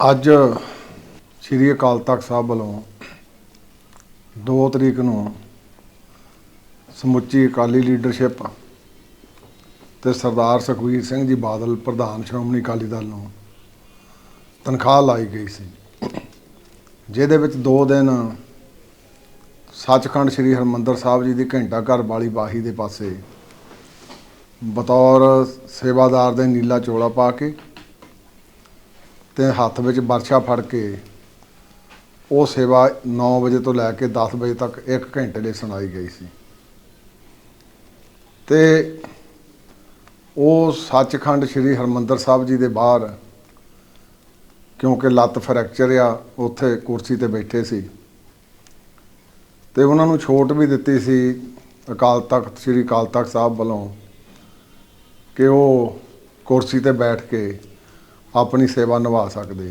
ਅੱਜ ਸ੍ਰੀ ਅਕਾਲ ਤਖਤ ਸਾਹਿਬ ਵੱਲੋਂ 2 ਤਰੀਕ ਨੂੰ ਸਮੁੱਚੀ ਅਕਾਲੀ ਲੀਡਰਸ਼ਿਪ ਤੇ ਸਰਦਾਰ ਸੁਖਬੀਰ ਸਿੰਘ ਜੀ ਬਾਦਲ ਪ੍ਰਧਾਨ ਸ਼੍ਰੋਮਣੀ ਅਕਾਲੀ ਦਲ ਨੂੰ ਤਨਖਾਹ ਲਾਈ ਗਈ ਸੀ। ਜਿਹਦੇ ਵਿੱਚ 2 ਦਿਨ ਸੱਚਖੰਡ ਸ੍ਰੀ ਹਰਮੰਦਰ ਸਾਹਿਬ ਜੀ ਦੀ ਘੰਟਾ ਘਰ ਵਾਲੀ ਬਾਹੀ ਦੇ ਪਾਸੇ ਬਤੌਰ ਸੇਵਾਦਾਰ ਦੇ ਨੀਲਾ ਚੋਲਾ ਪਾ ਕੇ ਤੇ ਹੱਥ ਵਿੱਚ ਵਰਸ਼ਾ ਫੜ ਕੇ ਉਹ ਸੇਵਾ 9 ਵਜੇ ਤੋਂ ਲੈ ਕੇ 10 ਵਜੇ ਤੱਕ 1 ਘੰਟੇ ਲਈ ਸੁਣਾਈ ਗਈ ਸੀ। ਤੇ ਉਹ ਸੱਚਖੰਡ ਸ੍ਰੀ ਹਰਮੰਦਰ ਸਾਹਿਬ ਜੀ ਦੇ ਬਾਹਰ, ਕਿਉਂਕਿ ਲੱਤ ਫ੍ਰੈਕਚਰ ਆ, ਉੱਥੇ ਕੁਰਸੀ ਤੇ ਬੈਠੇ ਸੀ। ਤੇ ਉਹਨਾਂ ਨੂੰ ਛੋਟ ਵੀ ਦਿੱਤੀ ਸੀ ਅਕਾਲ ਤਖਤ, ਸ੍ਰੀ ਅਕਾਲ ਤਖਤ ਸਾਹਿਬ ਵੱਲੋਂ ਕਿ ਉਹ ਕੁਰਸੀ ਤੇ ਬੈਠ ਕੇ ਆਪਣੀ ਸੇਵਾ ਨਿਭਾ ਸਕਦੇ